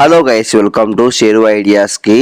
Hello guys welcome to Sheru ఐడియాస్కి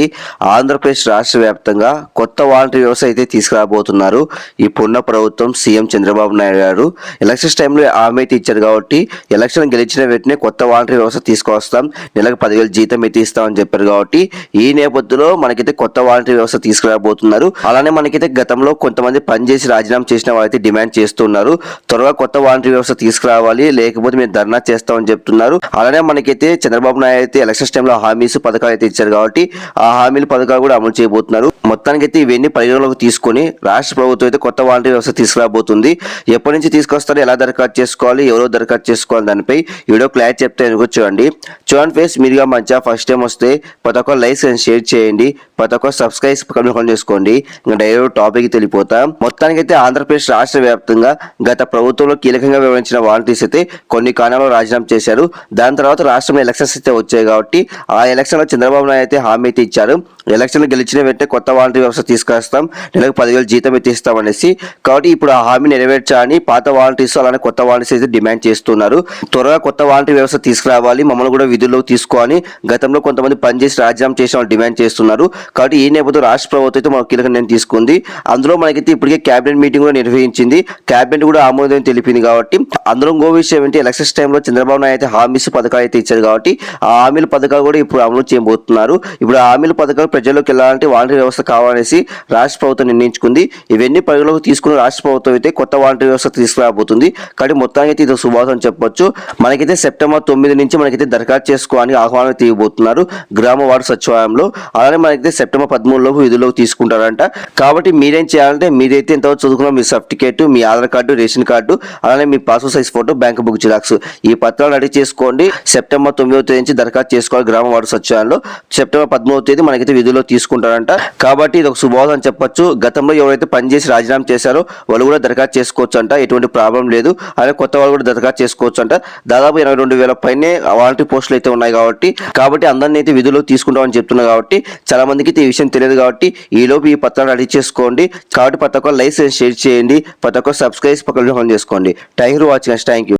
Andhra Pradesh రాష్ట్ర వ్యాప్తంగా కొత్త వాలంటరీ వ్యవస్థ అయితే తీసుకురాబోతున్నారు. ఇప్పుడున్న ప్రభుత్వం సీఎం చంద్రబాబు నాయుడు గారు. ఎలక్షన్స్ టైంలో హామీ అయితే ఇచ్చారు కాబట్టి ఎలక్షన్ గెలిచిన వెంటనే కొత్త వాలంటరీ వ్యవస్థ తీసుకొస్తాం. నెలకు పదివేలు జీతం అయితే ఇస్తామని చెప్పారు కాబట్టి ఈ నేపథ్యంలో మనకైతే కొత్త వాలంటరీ వ్యవస్థ తీసుకురాబోతున్నారు. అలానే మనకైతే గతంలో కొంతమంది పనిచేసి రాజీనామా చేసిన వాళ్ళైతే డిమాండ్ చేస్తున్నారు. త్వరగా కొత్త వాలంటరీ వ్యవస్థ తీసుకురావాలి లేకపోతే మేము ధర్నా చేస్తామని చెప్తున్నారు. అలానే మనకైతే చంద్రబాబు నాయుడు అయితే ఎలక్షన్ ఎలక్షన్స్ టైంలో హామీస్ పథకాలు అయితే ఇచ్చారు కాబట్టి ఆ హామీల పథకాలు కూడా అమలు చేయబోతున్నారు. మొత్తానికి అయితే ఇవన్నీ పరిగణలోకి తీసుకొని రాష్ట్ర ప్రభుత్వం అయితే కొత్త వాలంటీర్ వ్యవస్థ తీసుకురాబోతుంది. ఎప్పటి నుంచి తీసుకొస్తారో ఎలా దరఖాస్తు చేసుకోవాలి ఎవరో దరఖాస్తు చేసుకోవాలి దానిపై వీడియో క్లారిటీ చెప్తే ఎందుకు చూడండి. చూడండి ఫేస్ మీరుగా మంచిగా ఫస్ట్ టైం వస్తే ప్రతి ఒక్క లైక్స్ అండ్ షేర్ చేయండి. ప్రతి ఒక్క సబ్స్క్రైబ్ కన్ఫర్మ్ చేసుకోండి. ఇంకా డైరెక్ట్ టాపిక్ తెలిపోతా మొత్తానికి అయితే ఆంధ్రప్రదేశ్ రాష్ట్ర వ్యాప్తంగా గత ప్రభుత్వంలో కీలకంగా వివరించిన వాలంటీర్స్ అయితే కొన్ని కారణాలు రాజీనామా చేశారు. దాని తర్వాత రాష్ట్రంలో ఎలక్షన్స్ అయితే వచ్చాయి కాబట్టి ఆ ఎలక్షన్లో చంద్రబాబు నాయుడు అయితే హామీ అయితే ఇచ్చారు. ఎలక్షన్ గెలిచిన వెంటనే కొత్త వాలంటీర్ వ్యవస్థ తీసుకొస్తాం నెలకు పదివేలు జీతం అయితే ఇస్తామనేసి. కాబట్టి ఇప్పుడు ఆ హామీ నెరవేర్చాలని పాత వాలంటీర్స్ అలానే కొత్త వాలంటీర్స్ అయితే డిమాండ్ చేస్తున్నారు. త్వరగా కొత్త వాలంటీర్ వ్యవస్థ తీసుకురావాలి మమ్మల్ని కూడా విధుల్లో తీసుకోవాలి. గతంలో కొంతమంది పనిచేసి రాజీనామా చేసిన వాళ్ళు డిమాండ్ చేస్తున్నారు. కాబట్టి ఈ నేపథ్యంలో రాష్ట్ర ప్రభుత్వం అయితే మనం కీలక నిర్ణయం తీసుకుంది. అందులో మనకైతే ఇప్పటికే కేబినెట్ మీటింగ్ కూడా నిర్వహించింది. కేబినెట్ కూడా ఆమోదం తెలిపింది కాబట్టి. అందులో ఇంకో విషయం ఏంటి ఎలక్షన్స్ టైంలో చంద్రబాబు నాయుడు అయితే హామీస్ పథకాలు అయితే ఇచ్చారు కాబట్టి ఆ హామీల పథకాలు కూడా ఇప్పుడు అమలు చేయబోతున్నారు. ఇప్పుడు ఆ హామీల పథకాలు ప్రజల్లోకి వెళ్ళాలంటే వాలంటీర్ వ్యవస్థ కావాలనేసి రాష్ట్ర ప్రభుత్వం నిర్ణయించుకుంది. ఇవన్నీ పరిగణలోకి తీసుకుని రాష్ట్ర ప్రభుత్వం అయితే కొత్త వాలంటీర్ వ్యవస్థ తీసుకురాబోతుంది. కానీ మొత్తానికి అయితే ఇది శుభాసం చెప్పొచ్చు. మనకైతే సెప్టెంబర్ తొమ్మిది నుంచి మనకైతే దరఖాస్తు చేసుకోవడానికి ఆహ్వానం తీయబోతున్నారు గ్రామ వార్డు సచివాలయంలో. అలానే మనకైతే సెప్టెంబర్ పదమూడులోపు విధుల్లోకి తీసుకుంటారంట. కాబట్టి మీరేం చేయాలంటే మీరైతే ఇంతవరకు చదువుకున్న మీ సర్టిఫికేట్ మీ ఆధార్ కార్డు రేషన్ కార్డు అలానే మీ passport size photo bank book xerox. ఈ పత్రాలు రెడీ చేసుకోండి. సెప్టెంబర్ తొమ్మిదవ తేదీ నుంచి దరఖాస్తు చేసుకోవాలి గ్రామ వార్డు సచివాలయంలో. సెప్టెంబర్ పదమూడవ తేదీ మనకైతే విధుల్లో తీసుకుంటారంట. కాబట్టి కాబట్టి ఇది ఒక శుభవాదం అని చెప్పొచ్చు. గతంలో ఎవరైతే పనిచేసి రాజీనామా చేశారో వాళ్ళు కూడా దరఖాస్తు చేసుకోవచ్చు అంట ఎటువంటి ప్రాబ్లం లేదు. అలాగే కొత్త వాళ్ళు కూడా దరఖాస్తు చేసుకోవచ్చు అంట దాదాపు ఇరవై రెండు వేల పైనే వాలంటీ పోస్టులు అయితే ఉన్నాయి కాబట్టి కాబట్టి అందరినీ అయితే విధులు తీసుకుంటామని చెప్తున్నారు కాబట్టి చాలా మందికి అయితే ఈ విషయం తెలియదు కాబట్టి ఈ లోపు ఈ పత్రాన్ని రెడీ చేసుకోండి. కాబట్టి ప్రతి ఒక్క లైసెన్స్ షేర్ చేయండి. ప్రతి ఒక్క సబ్స్క్రైబ్ పక్కన చేసుకోండి. Thank you watching thank you